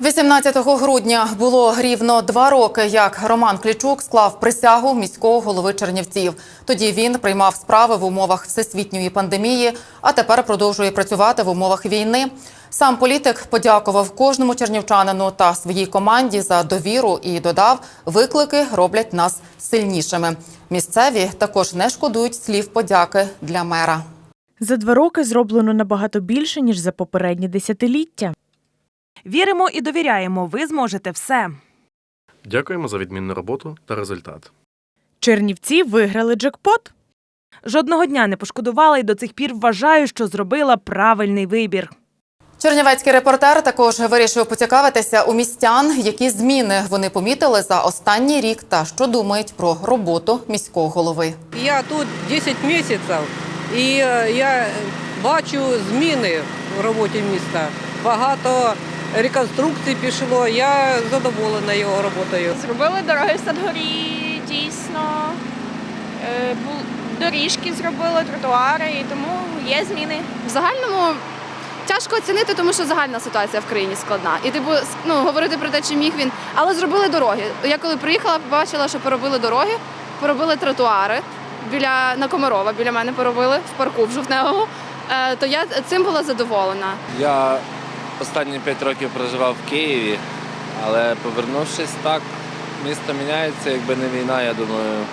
18 грудня було рівно два роки, як Роман Клічук склав присягу міського голови Чернівців. Тоді він приймав справи в умовах всесвітньої пандемії, а тепер продовжує працювати в умовах війни. Сам політик подякував кожному чернівчанину та своїй команді за довіру і додав, виклики роблять нас сильнішими. Місцеві також не шкодують слів подяки для мера. За два роки зроблено набагато більше, ніж за попередні десятиліття. Віримо і довіряємо, ви зможете все. Дякуємо за відмінну роботу та результат. Чернівці виграли джекпот. Жодного дня не пошкодувала і до цих пір вважаю, що зробила правильний вибір. Чернівецький репортер також вирішив поцікавитися у містян, які зміни вони помітили за останній рік та що думають про роботу міського голови. Я тут 10 місяців і е, я бачу зміни в роботі міста. Багато реконструкцій пішло. Я задоволена його роботою. Зробили дороги в Садгорі, дійсно. Е, Доріжки зробили, тротуари, і тому є зміни. В загальному тяжко оцінити, тому що загальна ситуація в країні складна. І типу, ну, говорити про те, чи міг він, але зробили дороги. Я коли приїхала, побачила, що поробили дороги, поробили тротуари біля на Комарова, біля мене поробили в парку в Жовтневому. Е, то я цим була задоволена. Я останні п'ять років проживав в Києві, але повернувшись так, місто міняється. Якби не війна, я думаю,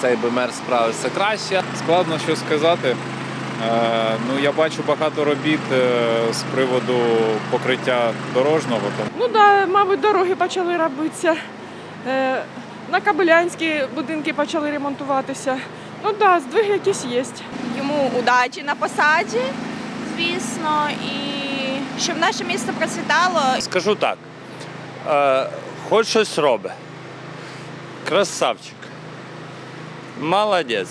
цей би мер справився краще. Складно що сказати. Е, Ну, я бачу багато робіт е, з приводу покриття дорожнього. Ну да, мабуть, дороги почали робитися. Е, На Кабелянські будинки почали ремонтуватися. Ну так, да, здвиг якісь є. Йому удачі на посаді, звісно, і щоб наше місто процвітало. Скажу так, е, хоч щось робить. Красавчик. Молодець.